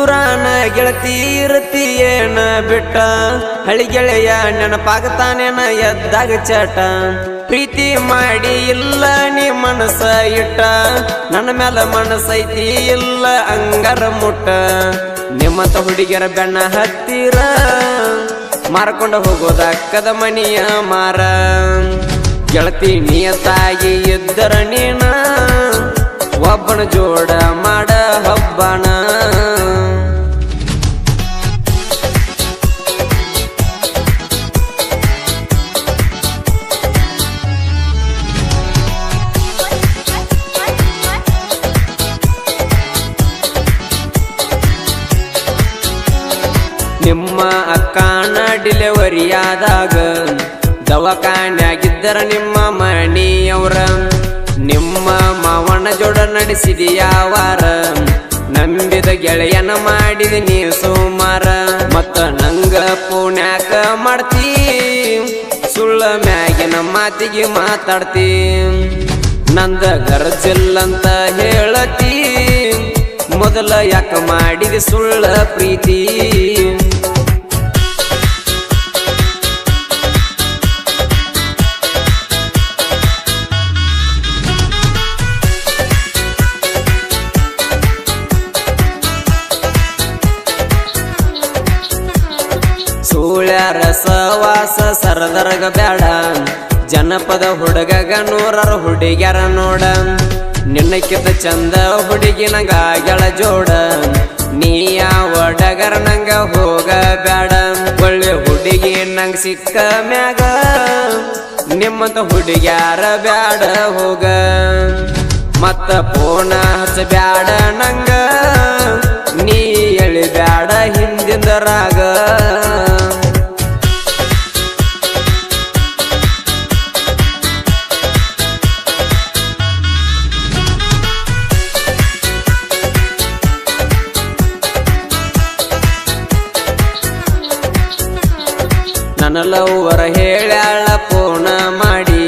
ದೂರಾನ ಗೆಳತಿ ಇರತಿ ಏನ ಬಿಟ್ಟ? ಹಳಿ ಗೆಳೆಯ ನೆನಪಾಗತಾನೇನ ಎದ್ದಾಗ ಚಟ? ಪ್ರೀತಿ ಮಾಡಿ ಇಲ್ಲ ನೀ ಮನಸ್ಸ ಇಟ್ಟ? ನನ್ನ ಮೇಲೆ ಮನಸೈತಿ ಇಲ್ಲ ಅಂಗರ ಮುಟ್ಟ? ನಿಮ್ಮಂತ ಹುಡುಗಿಯರ ಬೆಣ್ಣ ಹತ್ತಿರ? ಮಾರ್ಕೊಂಡು ಹೋಗೋದ ಅಕ್ಕದ ಮನಿಯ ಮಾರ? ಗೆಳತಿ ನಿಯತಾಗಿ ಇದ್ದರ ನೀನ? ಒಬ್ಬನ ಜೋಡ ಮಾಡ ಹಬ್ಬನ? ನಿಮ್ಮ ಅಕ್ಕನ ಡಿಲೆವರಿ ಆದಾಗ ದವಾಖಾನ್ಯಾಗಿದ್ದರ ನಿಮ್ಮ ಮಣಿಯವ್ರ ನಿಮ್ಮ ಮಾವನ ಜೋಡ ನಡೆಸಿದ ಯಾವಾರ. ನಂಬಿದ ಗೆಳೆಯನ ಮಾಡಿದ ನೀ ಸುಮಾರ. ಮತ್ತ ನಂಗ ಪುಣ್ಯಾಕ ಮಾಡ್ತೀ. ಸುಳ್ಳ ಮ್ಯಾಗಿನ ಮಾತಿಗೆ ಮಾತಾಡ್ತೀ. ನಂದ ಗರಜಿಲ್ಲಂತ ಹೇಳತಿ. ಮೊದಲ ಯಾಕ ಮಾಡಿದ ಸುಳ್ಳ ಪ್ರೀತಿ? ಸೂಳ್ಯಾರ ಸವಾಸ ಸರದರಗ ಬ್ಯಾಡ. ಜನಪದ ಹುಡುಗಗ ನೂರರ ಹುಡುಗ್ಯಾರ ನೋಡ. ನಿನ್ನಕ್ಕಿಂತ ಚಂದ ಹುಡುಗಿನ ಗಾಗಳ ಜೋಡ. ನೀ ಯಾವ ಡಗರ ನಂಗ ಹೋಗ ಬ್ಯಾಡ ಒಳ್ಳೆ ಹುಡುಗಿ ನಂಗ ಸಿಕ್ಕ ಮ್ಯಾಗ. ನಿಮ್ಮಂತ ಹುಡುಗ್ಯಾರ ಬ್ಯಾಡ ಹೋಗ. ಮತ್ತ ಪೋನ ಹಸ ಬ್ಯಾಡ ನಂಗ. ನೀ ಎಳಿ ಬ್ಯಾಡ ಹಿಂದಿಂದ ರಾಗ. ನನ್ನ ಲವ್ವರ ಹೇಳ್ಯಾಳ ಪೋನ ಮಾಡಿ.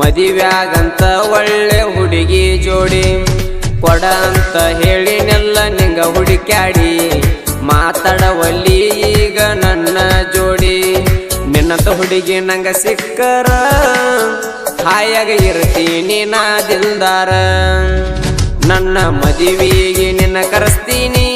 ಮದಿವ್ಯಾಗಂತ ಒಳ್ಳೆ ಹುಡುಗಿ ಜೋಡಿ. ಕೊಡ ಅಂತ ಹೇಳಿನೆಲ್ಲ ನಿಂಗ ಹುಡುಕ್ಯಾಡಿ. ಮಾತಾಡವಲ್ಲಿ ಈಗ ನನ್ನ ಜೋಡಿ. ನಿನ್ನಂತ ಹುಡುಗಿ ನಂಗ ಸಿಕ್ಕರ, ಹಾಯಾಗ ಇರ್ತೀನಿ ನಾ ದಿಲ್ದಾರ. ನನ್ನ ಮದುವೆಗೆ ನಿನ್ನ ಕರೆಸ್ತೀನಿ.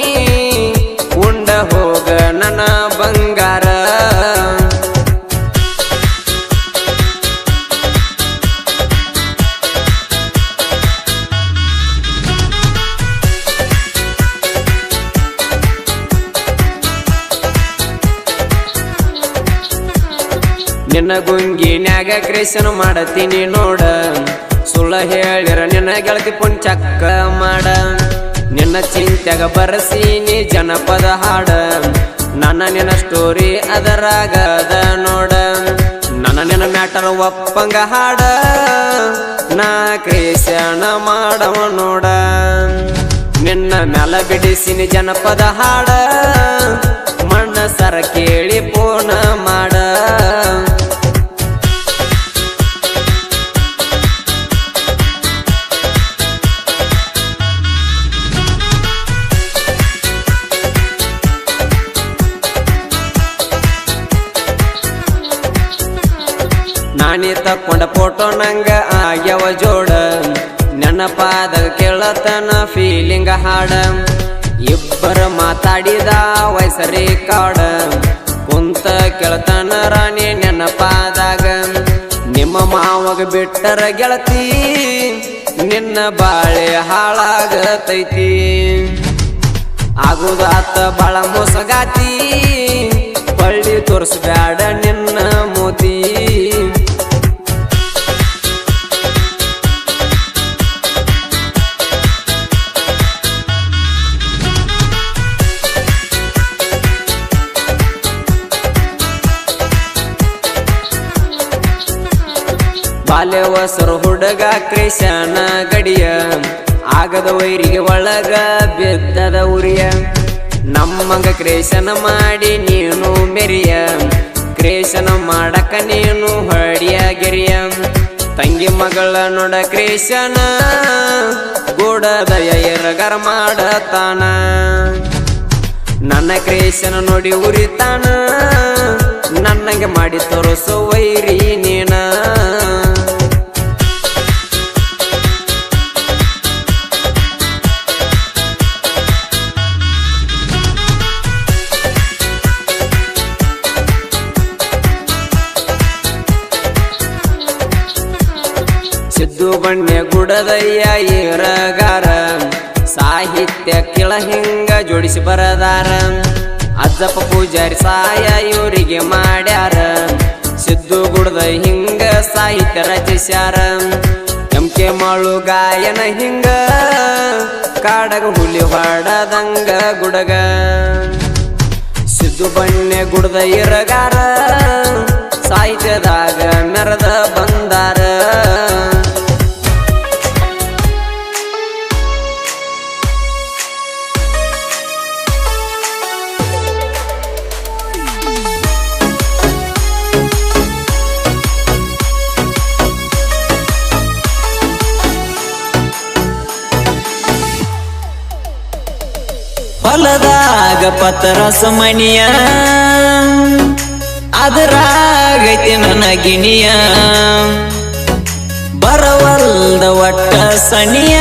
ನಿನ್ನ ಗುಂಗಿನ್ಯಾಗ ಕ್ರೇಸನ್ ಮಾಡತೀನಿ ನೋಡ. ಸುಳ್ಳ ಹೇಳಿರ ನಿನ್ನ ಗೆಳತಿ ಪುಂಚಕ್ಕ ಮಾಡ. ನಿನ್ನ ಚಿಂತ್ಯಾಗ ಬರಸೀನಿ ಜನಪದ ಹಾಡ. ನನ್ನ ನಿನ್ನ ಸ್ಟೋರಿ ಅದರಾಗದ ನೋಡ. ನನ್ನ ನಿನ್ನ ಮ್ಯಾಟರ್ ಒಪ್ಪಂಗ ಹಾಡ. ನಾ ಕ್ರೇಸನ ಮಾಡವ ನೋಡ. ನಿನ್ನ ಮ್ಯಾಲ ಬಿಡಿಸಿನಿ ಜನಪದ ಹಾಡ. ಮಣ್ಣ ಸರ ಕೇಳಿ ಪೋನ ಮಾಡ. ನಾನಿ ತಕ್ಕೊಂಡ ಫೋಟೋ ನಂಗ ಆಗ್ಯವ ಜೋಡ. ನೆನಪಾದ ಕೇಳತನ ಫೀಲಿಂಗ್ ಹಾಡ. ಇಬ್ಬರ ಮಾತಾಡಿದ ವಯಸ್ಸರಿ ಕಾಡ ಕುಂತ ಕೇಳತನ ರಾಣಿ ನೆನಪಾದಾಗ ನಿಮ್ಮ ಮಾವಗ ಬಿಟ್ಟರ ಗೆಳತಿ, ನಿನ್ನ ಬಾಳೆ ಹಾಳಾಗತೈತಿ. ಆಗುದಾತ ಬಾಳ ಮೋಸಗಾತಿ ಬಳ್ಳಿ ತೋರಿಸ್ಬ್ಯಾಡ ನಿನ್ನ ಮೋತಿ. ಬಾಲ್ಯವಸರು ಹುಡುಗ ಕೃಷ್ಣನ ಗಡಿಯ. ಆಗದ ವೈರಿಗೆ ಒಳಗ ಬಿದ್ದದ ಉರಿಯ. ನಮ್ಮಂಗ ಕ್ರೇಶನ ಮಾಡಿ ನೀನು ಮೆರಿಯ. ಕ್ರೇಶನ ಮಾಡಕ ನೀನು ಹೊಡಿಯ ಗೆರಿಯ. ತಂಗಿ ಮಗಳ ನೋಡ ಕ್ರೇಶನ ಗೂಡದ ಎರಗರ ಮಾಡತಾನ. ನನ್ನ ಕ್ರೇಶನ ನೋಡಿ ಉರಿತಾನ. ನನ್ನಂಗೆ ಮಾಡಿ ತೋರಿಸೋ ವೈರಿ ನೀನ. ಬಣ್ಣೆ ಇರಗಾರ ಸಾಹಿತ್ಯ ಕಿಳ ಹಿಂಗ ಜೋಡಿಸಿ ಬರದಾರ. ಅಜ್ಜಪ್ಪ ಪೂಜಾರಿ ಸಾಯ ಇವರಿಗೆ ಮಾಡ್ಯಾರ. ಸಿದ್ದು ಗುಡದ ಹಿಂಗ ಸಾಹಿತ್ಯ ರಚಿಸ್ಯಾರ. ಎಂ ಕೆ ಮಾಳು ಗಾಯನ ಹಿಂಗ ಕಾಡಗ ಹುಲಿ ಹೊಡದಂಗ ಗುಡಗ. ಸಿದ್ದು ಬಣ್ಣೆ ಗುಡದ ಇರಗಾರ. ಸಾಹಿತ್ಯದಾಗ ಮೆರೆದ ಬಂದಾರ. ಹೊಲದಾಗ ಪತ್ರಸ ಮಣಿಯ ಅದರಾಗೈತಿ ನನ್ನ ಗಿಣಿಯ. ಬರವಲ್ದ ಒಟ್ಟ ಸಣಿಯ